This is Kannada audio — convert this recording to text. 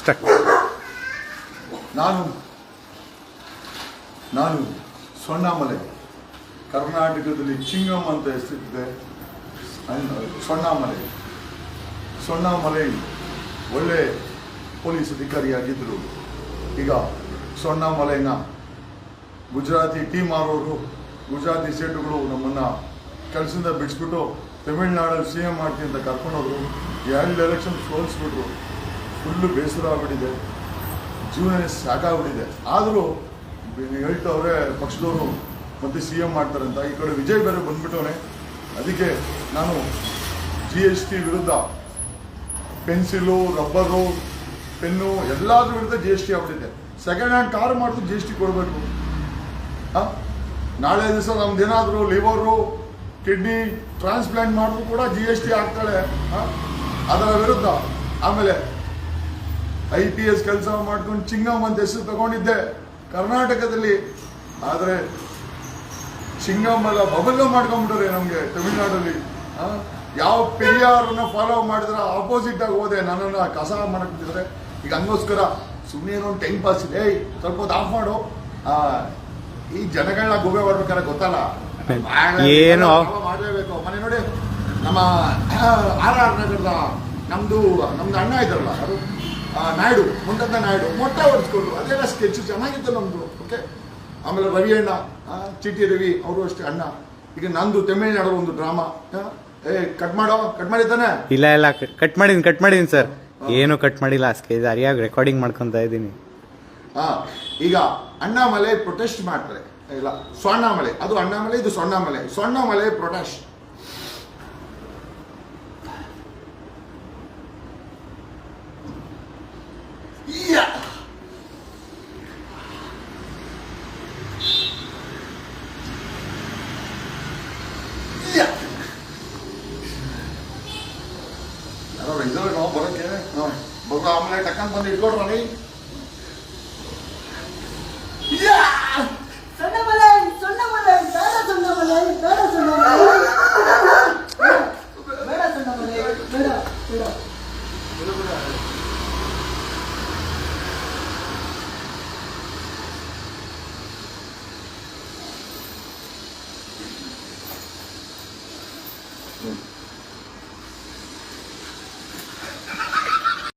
ಸ್ಟಕ್ ನಾನು ನಾನು ಸೊಣ್ಣಾಮಲೆ, ಕರ್ನಾಟಕದಲ್ಲಿ ಚಿಂಗಮ್ ಅಂತ ಹೆಸರಿದೆ. ಸೊಣ್ಣಾಮಲೆ. ಸೊಣ್ಣಾಮಲೆ ಒಳ್ಳೆ ಪೊಲೀಸ್ ಅಧಿಕಾರಿಯಾಗಿದ್ದರು. ಈಗ ಸೊಣ್ಣಾಮಲೆನ ಗುಜರಾತಿ ಟೀಮ್ ಮಾರೋರು, ಗುಜರಾತಿ ಸೇಟುಗಳು ನಮ್ಮನ್ನು ಕೆಲಸದಿಂದ ಬಿಡಿಸ್ಬಿಟ್ಟು ತಮಿಳ್ನಾಡಲ್ಲಿ ಸಿ ಎಂ ಮಾಡ್ತೀನಿ ಅಂತ ಕರ್ಕೊಂಡೋದ್ರು. ಎರಡು ಎಲೆಕ್ಷನ್ ಸೋಲಿಸ್ಬಿಟ್ರು. ಫುಲ್ಲು ಬೇಸರ ಆಗ್ಬಿಟ್ಟಿದೆ. ಜೀವನ ಸಾಕಾಗ್ಬಿಟ್ಟಿದೆ ಆದರೂ ಹೇಳ್ತವ್ರೆ, ಪಕ್ಷದವರು ಮತ್ತೆ ಸಿ ಎಂ ಮಾಡ್ತಾರೆ ಅಂತ. ಈ ಕಡೆ ವಿಜಯ್ ಬೇರೆ ಬಂದ್ಬಿಟ್ಟವನೆ. ಅದಕ್ಕೆ ನಾನು ಜಿ ಎಸ್ ಟಿ ವಿರುದ್ಧ ಪೆನ್ಸಿಲು, ರಬ್ಬರು, ಪೆನ್ನು ಎಲ್ಲದ್ರ ವಿರುದ್ಧ ಜಿ ಎಸ್ ಟಿ ಆಗ್ಬಿಟ್ಟಿದೆ. ಸೆಕೆಂಡ್ ಹ್ಯಾಂಡ್ ಕಾರ್ ಮಾಡಿದ್ರು ಜಿ ಎಸ್ ಟಿ ಕೊಡಬೇಕು. ಹಾಂ? ನಾಳೆ ದಿವಸ ನಮ್ದೇನಾದರೂ ಲಿವರು, ಕಿಡ್ನಿ ಟ್ರಾನ್ಸ್ಪ್ಲಾಂಟ್ ಮಾಡಿದ್ರು ಕೂಡ ಜಿ ಎಸ್ ಟಿ ಆಗ್ತಾಳೆ. ಅದರ ವಿರುದ್ಧ. ಆಮೇಲೆ ಐ ಪಿ ಎಸ್ ಕೆಲಸ ಮಾಡ್ಕೊಂಡು ಚಿಂಗಮ್ ಅಂತ ಹೆಸರು ತಗೊಂಡಿದ್ದೆ. ಕರ್ನಾಟಕದಲ್ಲಿ. ಆದರೆ ಚಿಂಗಮ್ ಎಲ್ಲ ಬಬಲ್ಗ ಮಾಡ್ಕೊಂಡ್ಬಿಟ್ರೆ ನಮಗೆ ತಮಿಳ್ನಾಡಲ್ಲಿ? ಯಾವ ಪೆರಿಯಾರನ್ನ ಫಾಲೋ ಮಾಡಿದ್ರೆ ಆಪೋಸಿಟ್ ಆಗಿ ಹೋದೆ. ನನ್ನನ್ನು ಕಸ ಮಾಡಕ್ತಿದ್ರೆ ಈಗ ಹಂಗೋಸ್ಕರ ಸುಮ್ಮನೆ ಏನೋ ಒಂದು ಟೈಮ್ ಪಾಸ್ ಇದೆ ಸ್ವಲ್ಪ ಹೊತ್ತು ಆಫ್ ಮಾಡು. ಈ ಜನಗಳನ್ನ ಗುಬೆ ಮಾಡ್ಬೇಕಾದ್ರೆ ಗೊತ್ತಲ್ಲ. ಏನು? ಮಾಡಲೇಬೇಕು. ಮನೆ ನೋಡಿ ನಮ್ಮ ಆರ್ ಆರ್ ನಗರದ ನಮ್ದು ನಮ್ದು ಅಣ್ಣ ಇದ್ರಲ್ಲ ಅದು? ನಾಯ್ಡು ಮುಂಡದ ನಾಯ್ಡು ಮೊಟ್ಟ ಹೊಡೆಸ್ಕೊಂಡು ಅದೆಲ್ಲ ಸ್ಕೆಚ್ ಚೆನ್ನಾಗಿತ್ತು ನಮ್ದು ಓಕೆ ಆಮೇಲೆ ರವಿ ಅಣ್ಣ ಚಿ ಚಿಟಿ ರವಿ ಅವರು ಅಷ್ಟೇ ಅಣ್ಣ. ಈಗ ನಂದು ತಮಿಳುನಾಡು ಒಂದು ಡ್ರಾಮಾ ಏ ಕಟ್ ಮಾಡೋ ಕಟ್ ಮಾಡಿದ್ದಾನೆ? ಇಲ್ಲ ಇಲ್ಲ ಕಟ್ ಮಾಡಿದ್ದೀನಿ ಕಟ್ ಮಾಡಿದ್ದೀನಿ ಸರ್ ಏನು ಕಟ್ ಮಾಡಿಲ್ಲ ಸ್ಕೇಜ್ ಅರಿಯಾಗಿ ರೆಕಾರ್ಡಿಂಗ್ ಮಾಡ್ಕೊತಾ ಇದ್ದೀನಿ. ಹಾ ಈಗ ಅಣ್ಣಾಮಲೆ ಪ್ರೊಟೆಸ್ಟ್ ಮಾಡ್ತಾರೆ ಇಲ್ಲ ಸ್ವರ್ಣಾಮಲೆ ಅದು ಅಣ್ಣಾಮಲೆ ಇದು Swarnamale Swarnamale protest Yeah. Yeah. Rồi, rồi, nó bỏ ra kia. Rồi, bỏ ra, ông lại tạc cắn bắn đi, lốt ra đi. Yeah.